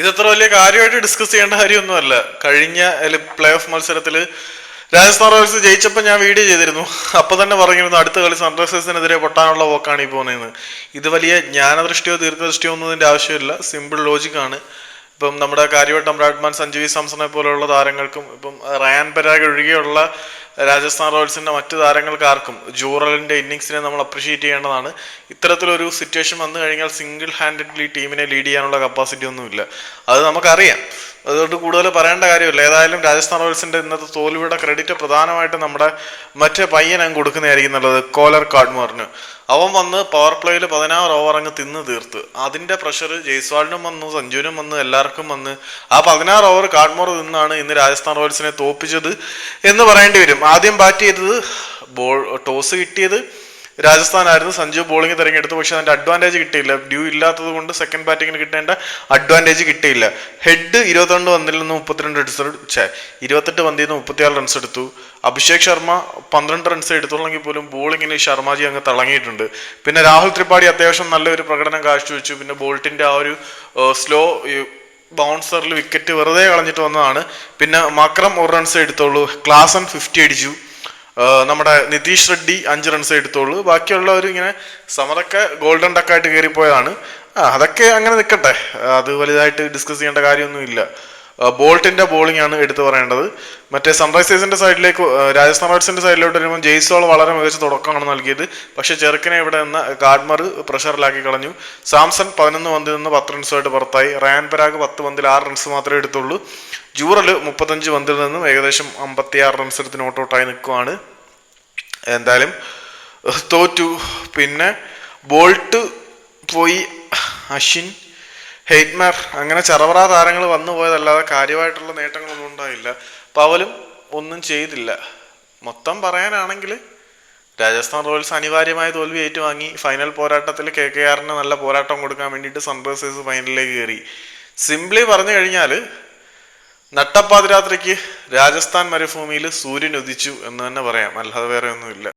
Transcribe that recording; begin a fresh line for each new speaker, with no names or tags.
ഇതത്ര വലിയ കാര്യമായിട്ട് ഡിസ്കസ് ചെയ്യേണ്ട കാര്യമൊന്നുമല്ല. കഴിഞ്ഞ പ്ലേ ഓഫ് മത്സരത്തിൽ രാജസ്ഥാൻ റോയൽസ് ജയിച്ചപ്പോൾ ഞാൻ വീഡിയോ ചെയ്തിരുന്നു. അപ്പോൾ തന്നെ പറഞ്ഞിരുന്നു അടുത്ത കളി സൺറൈസേഴ്സിനെതിരെ പൊട്ടാനുള്ള വോക്കാണ് ഈ പോകുന്നതെന്ന്. ഇത് വലിയ ജ്ഞാനദൃഷ്ടിയോ ദീർഘദൃഷ്ടിയോ ഒന്നതിന്റെ ആവശ്യമില്ല. സിമ്പിൾ ലോജിക്കാണ് ഇപ്പം നമ്മുടെ കാര്യവട്ടം ബ്രാഡ്മാൻ സഞ്ജുവി സാംസണെ പോലെയുള്ള താരങ്ങൾക്കും ഇപ്പം റയാൻ പരാഗ് ഒഴികെയുള്ള രാജസ്ഥാൻ റോയൽസിന്റെ മറ്റു താരങ്ങൾക്ക് ആർക്കും ജൂറലിന്റെ ഇന്നിങ്സിനെ നമ്മൾ അപ്രിഷിയേറ്റ് ചെയ്യേണ്ടതാണ്. ഇത്തരത്തിലൊരു സിറ്റുവേഷൻ വന്നു കഴിഞ്ഞാൽ സിംഗിൾ ഹാൻഡഡ്ലി ടീമിനെ ലീഡ് ചെയ്യാനുള്ള കപ്പാസിറ്റി ഒന്നുമില്ല. അത് നമുക്കറിയാം. അതുകൊണ്ട് കൂടുതൽ പറയേണ്ട കാര്യമില്ല. ഏതായാലും രാജസ്ഥാൻ റോയൽസിന്റെ ഇന്നത്തെ തോൽവിയുടെ ക്രെഡിറ്റ് പ്രധാനമായിട്ടും നമ്മുടെ മറ്റേ പയ്യൻ അങ്ങ് കൊടുക്കുന്നതായിരിക്കും എന്നുള്ളത് കോലർ കാഡ്മോറിന്. അവൻ വന്ന് പവർ പ്ലേയിൽ പതിനാറ് ഓവർ അങ്ങ് തിന്ന് തീർത്ത്. അതിന്റെ പ്രഷർ ജയ്സ്വാളിനും വന്നു സഞ്ജുവിനും വന്ന് എല്ലാവർക്കും വന്ന്. ആ പതിനാറ് ഓവർ കാഡ്മോർ നിന്നാണ് ഇന്ന് രാജസ്ഥാൻ റോയൽസിനെ തോപ്പിച്ചത് എന്ന് പറയേണ്ടി വരും. ആദ്യം ബാറ്റ് ചെയ്തത് ബോൾ ടോസ് കിട്ടിയത് രാജസ്ഥാനായിരുന്നു. സഞ്ജു ബോളിംഗ് തിരഞ്ഞെടുത്തു. പക്ഷെ അതിന്റെ അഡ്വാന്റേജ് കിട്ടിയില്ല. ഡ്യൂ ഇല്ലാത്തത് കൊണ്ട് സെക്കൻഡ് ബാറ്റിങ്ങിന് കിട്ടേണ്ട അഡ്വാന്റേജ് കിട്ടിയില്ല. ഹെഡ് ഇരുപത്തിരണ്ട് പന്തിൽ നിന്ന് മുപ്പത്തിരണ്ട് റൺസ് ഛേ ഇരുപത്തെട്ട് പന്തിൽ നിന്ന് മുപ്പത്തിയാറ് റൺസ് എടുത്തു. അഭിഷേക് ശർമ്മ പന്ത്രണ്ട് റൺസ് എടുത്തുള്ളെങ്കിൽ പോലും ബോളിങ്ങിന് ശർമ്മജി അങ്ങ് തിളങ്ങിയിട്ടുണ്ട്. പിന്നെ രാഹുൽ ത്രിപാഠി അത്യാവശ്യം നല്ലൊരു പ്രകടനം കാഴ്ചവെച്ചു. പിന്നെ ബോൾട്ടിന്റെ ആ ഒരു സ്ലോ ബൗൺസറിൽ വിക്കറ്റ് വെറുതെ കളഞ്ഞിട്ട് വന്നതാണ്. പിന്നെ മക്രം ഒരു റൺസ് എടുത്തോളൂ ക്ലാസൻ ഫിഫ്റ്റി അടിച്ചു. നമ്മുടെ നിതീഷ് റെഡ്ഡി അഞ്ച് റൺസ് എടുത്തോളൂ ബാക്കിയുള്ളവർ ഇങ്ങനെ സമറൊക്കെ ഗോൾഡൻ ഡക്കായിട്ട് കയറിപ്പോയതാണ്. അതൊക്കെ അങ്ങനെ നിൽക്കട്ടെ അത് വലുതായിട്ട് ഡിസ്കസ് ചെയ്യേണ്ട കാര്യമൊന്നുമില്ല. ബോൾട്ടിന്റെ ബോളിംഗ് ആണ് എടുത്തു പറയേണ്ടത്. മറ്റേ സൺറൈസേഴ്സിന്റെ സൈഡിലേക്ക് രാജസ്ഥാൻ റോയൽസിന്റെ സൈഡിലോട്ട് വരുമ്പോൾ ജയ്സോൾ വളരെ മികച്ച തുടക്കമാണ് നൽകിയത്. പക്ഷെ ചെറുക്കനെ ഇവിടെ നിന്ന് ഗാഡ്മർ പ്രഷറിലാക്കി കളഞ്ഞു. സാംസൺ പതിനൊന്ന് പന്തിൽ നിന്ന് പത്ത് റൺസുമായിട്ട് പുറത്തായി. റയാൻ പരാഗ് പത്ത് പന്തിൽ ആറ് റൺസ് മാത്രമേ എടുത്തുള്ളൂ. ജൂറൽ മുപ്പത്തഞ്ച് പന്തിൽ നിന്നും ഏകദേശം അമ്പത്തിയാറ് റൺസ് എടുത്ത് നോട്ട് ഔട്ടായി നിൽക്കുവാണ്. എന്തായാലും തോറ്റു. പിന്നെ ബോൾട്ട് പോയി അശ്വിൻ. ഹെയ്റ്റ്മാർ. അങ്ങനെ ചെറവറ താരങ്ങൾ വന്നു പോയതല്ലാതെ കാര്യമായിട്ടുള്ള നേട്ടങ്ങളൊന്നും ഉണ്ടായില്ല. പവലും ഒന്നും ചെയ്തില്ല. മൊത്തം പറയാനാണെങ്കിൽ രാജസ്ഥാൻ റോയൽസ് അനിവാര്യമായ തോൽവി ഏറ്റുവാങ്ങി. ഫൈനൽ പോരാട്ടത്തിൽ കെ കെ ആറിന് നല്ല പോരാട്ടം കൊടുക്കാൻ വേണ്ടിയിട്ട് സൺറൈസേഴ്സ് ഫൈനലിലേക്ക് കയറി. സിംപ്ലി പറഞ്ഞു കഴിഞ്ഞാൽ നട്ടപ്പാതിരാത്രിക്ക് രാജസ്ഥാൻ മരുഭൂമിയിൽ സൂര്യൻ ഉദിച്ചു എന്ന് തന്നെ പറയാം. അല്ലാതെ വേറെ ഒന്നുമില്ല.